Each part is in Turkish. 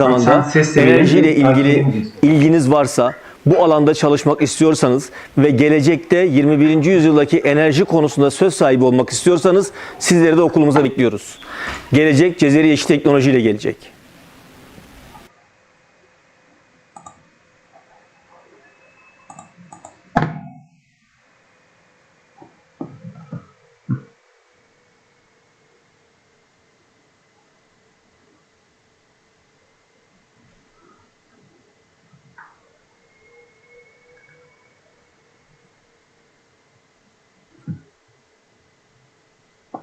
zamanda enerjiyle ilgili ilginiz varsa bu alanda çalışmak istiyorsanız ve gelecekte 21. yüzyıldaki enerji konusunda söz sahibi olmak istiyorsanız sizleri de okulumuza bekliyoruz. Gelecek Cezeri Yeşil Teknoloji ile gelecek.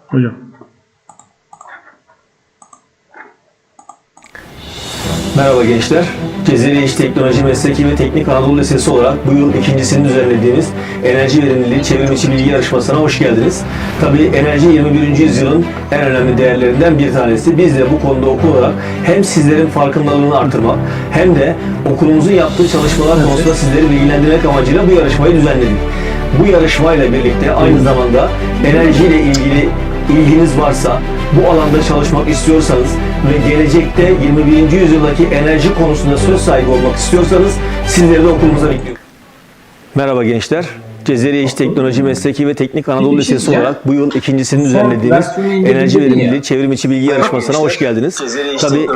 Hocam. Merhaba gençler. Cezeri İş Teknoloji Mesleki ve Teknik Anadolu Lisesi olarak bu yıl ikincisini düzenlediğimiz Enerji Verimliliği Çevrim İçi Bilgi Yarışması'na hoş geldiniz. Tabii enerji 21. yüzyılın en önemli değerlerinden bir tanesi. Biz de bu konuda okul olarak hem sizlerin farkındalığını artırmak hem de okulumuzun yaptığı çalışmalar konusunda sizleri bilgilendirmek amacıyla bu yarışmayı düzenledik. Bu yarışmayla birlikte aynı zamanda enerjiyle ilgili ilginiz varsa, bu alanda çalışmak istiyorsanız ve gelecekte 21. yüzyıldaki enerji konusunda söz sahibi olmak istiyorsanız sizleri de okulumuza bekliyoruz. Merhaba gençler. Cezeriye İş Teknoloji Mesleki ve Teknik Anadolu şey Lisesi olarak bu yıl ikincisini düzenlediğimiz Enerji. Verimliliği Çevrim İçi Bilgi Yarışması'na hoş geldiniz. Tabii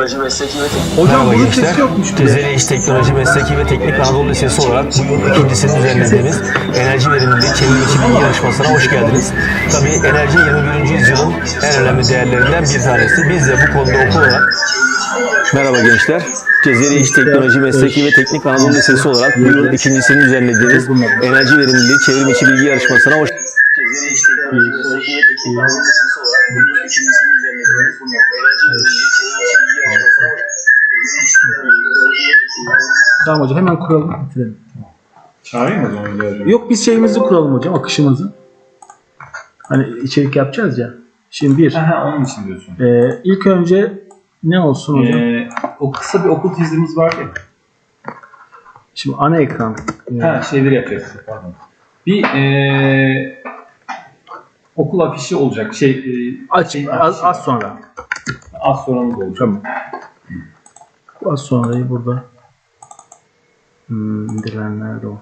Hocam gençler. sesi yokmuş. Cezeri İş Teknoloji Mesleki ve Teknik Anadolu Lisesi olarak bu yıl ikincisini düzenlediğimiz Enerji Verimliliği Çevrim İçi Bilgi Yarışması'na hoş geldiniz. Tabii enerji 21. yüzyılın en önemli değerlerinden bir tanesi. Biz de bu konuda okul olarak Merhaba gençler. Cezeri İş Teknoloji Mesleki ve Teknik Anadolu Lisesi olarak bu yıl ikincisini düzenlediğimiz Enerji Verimliliği Çevrim İçi Bilgi Yarışması'na hoş Cezeri İş Teknoloji Mesleki ve Teknik Anadolu Lisesi olarak bu yıl ikincisini düzenlediğimiz Enerji Verimliliği Çevrim İçi Bilgi Yarışması'na hoş Tamam hocam hemen kuralım bitirelim. Çağırayım mı biraz? Yok biz şeyimizi kuralım hocam akışımızı. Hani içerik yapacağız ya. Şimdi bir. Aha, onun için diyorsun. e, ilk önce ne olsun hocam? Ee, o kısa bir okul tezimiz var ya. Şimdi ana ekran. E, Ha şeyleri yapacağız. Pardon. Bir ee, okul afişi olacak. Şey ee, aç şey, az, afişi. az sonra. az sonramız olacak. Tamam. Az sonrayı burada. Hmm, indiren nerede o?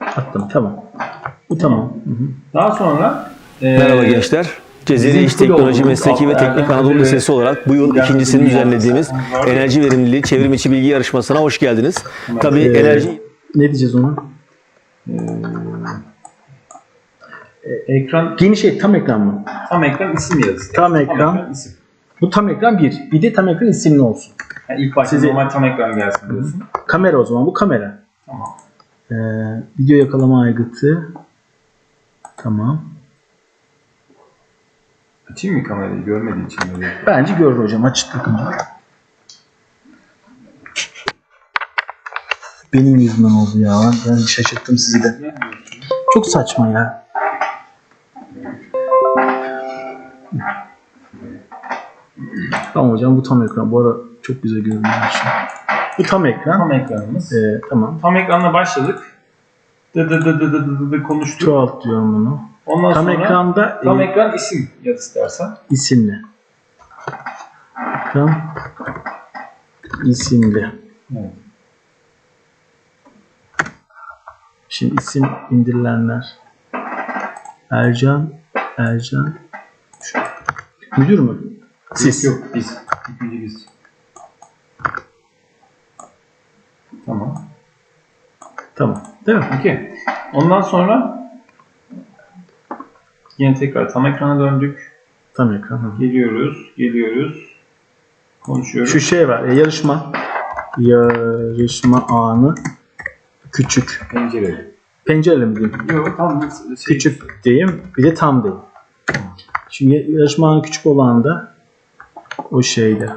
Attım tamam. Bu tamam. Hı hı. Daha sonra ee, Merhaba gençler. Cezeri İş Teknoloji Mesleki ve Teknik Anadolu Lisesi olarak bu yıl ikincisini düzenlediğimiz. Enerji Verimliliği Çevrim İçi Bilgi Yarışması'na hoş geldiniz. Tabii Ee, enerji Ne diyeceğiz ona? ekran Yeni şey tam ekran mı? tam ekran isim yazısı. Tam ekran. isim. Bu tam ekran bir. Bir de tam ekran isimli olsun. Yani ilk başta Sizi- normal tam ekran gelsin diyorsun. Kamera o zaman bu kamera. Tamam. Ee, video yakalama aygıtı. Tamam. Açayım mı kamerayı? Görmediği için böyle. Bence görür hocam açık takınca. Benim yüzümden oldu ya. Ben şaşırttım sizi de. Çok saçma ya. Tamam hocam bu tam ekran. Bu ara çok güzel görünüyor. şu an. Bu tam ekran. Tam ekranımız. Ee, tamam. Tam ekranla başladık. Dı dı dı dı dı dı dı konuştuk. Çoğalt diyorum bunu. Ondan Tam sonra ekranda tam e, ekran isim yaz istersen. isimli. Tam isimli. Evet. Şimdi isim indirilenler. Ercan, Ercan. Şu- Müdür mü? Siz. Yok biz. İlk önce biz. Tamam. Tamam. Değil mi? Okey. Ondan sonra yine tekrar tam ekrana döndük. Tam ekran. hı. Geliyoruz, geliyoruz. Konuşuyoruz. Şu şey var. e, yarışma. Yarışma anı. Küçük. pencere. Pencereli mi diyeyim? Yok tam şey, Küçük diyeyim. Bir de tam diyeyim. Şimdi yarışma anı küçük olan da o şeyde.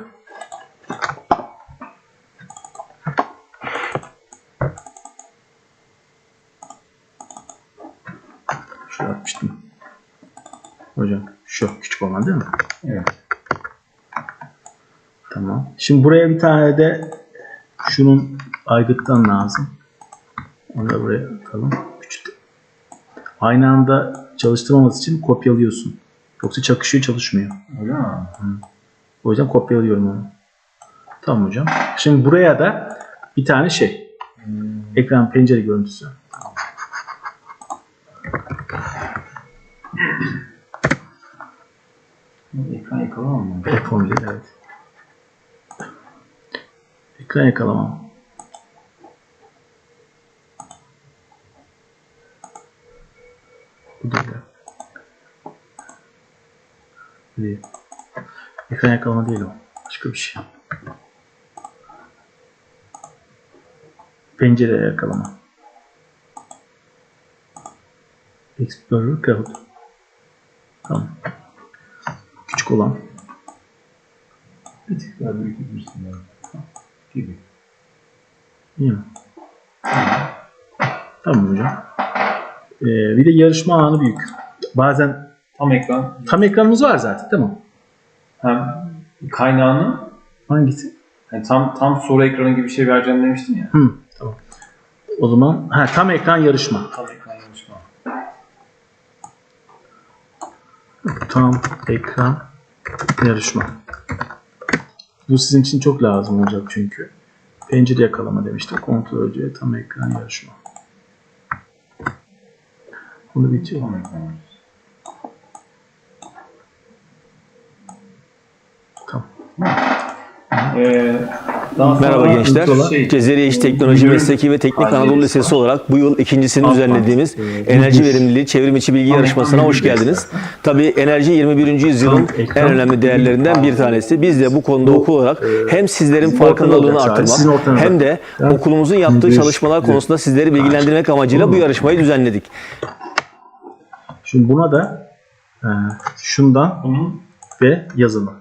Şu yapmıştım. Hocam olan değil mi? Evet. Tamam. Şimdi buraya bir tane de şunun aygıttan lazım. Onu da buraya atalım. Küçük. Aynı anda çalıştırmaması için kopyalıyorsun. Yoksa çakışıyor çalışmıyor. Öyle mi? O yüzden kopyalıyorum onu. Tamam hocam. Şimdi buraya da bir tane şey. Ekran pencere görüntüsü. Ekran yakalamam mı? F11 evet. Ekran yakalama. Bu. Bu değil. Ekran yakalama değil o. Başka bir şey. Pencere yakalama. Explorer Cloud. Tamam. Küçük olan. Bir tık daha büyütebilirsin yani. Gibi. İyi mi? Tamam hocam. Ee, bir de yarışma anı büyük. Bazen Tam ekran. tam ekranımız var zaten mi? Hem kaynağını Hangisi? yani tam tam soru ekranı gibi bir şey vereceğim demiştin ya. Hı, tamam. O zaman ha, tam ekran yarışma. Tam ekran yarışma. Tam ekran yarışma. Bu sizin için çok lazım olacak çünkü. Pencere yakalama demiştik. Kontrolcüye tam ekran yarışma. Bunu ekran yarışma. Tamam. Ee, daha Merhaba sonra gençler. Şey, Cezeriye İş Teknoloji Mesleki ve Teknik Anadolu. Lisesi olarak bu yıl ikincisini Altman. düzenlediğimiz Ee, enerji verimliliği çevrim içi bilgi yarışmasına hoş geldiniz. Tabii enerji 21. yüzyılın en önemli değerlerinden bir tanesi. Biz de bu konuda okul olarak hem sizlerin farkındalığını artırmak hem de okulumuzun yaptığı çalışmalar konusunda sizleri bilgilendirmek amacıyla bu yarışmayı düzenledik. Şimdi buna da e, şundan ve yazılı.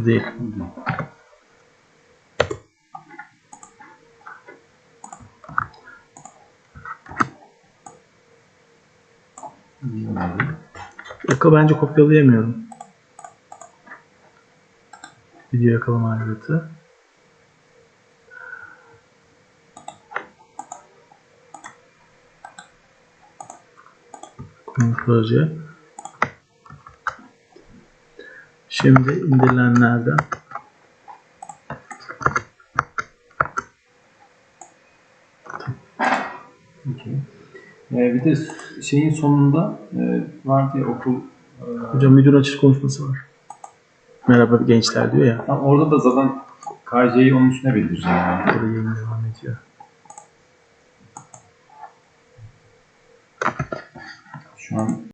Bu değil. Yaka bence kopyalayamıyorum. Video yakalama aygıtı. Proje. Şimdi indirilenlerden Ee, bir de şeyin sonunda e, vardı ya okul e, hocam müdür açış konuşması var. Merhaba gençler diyor ya. tam orada da zaten KJ'yi onun üstüne bildireceğim. Yani. Burada yayın devam ediyor. Şu an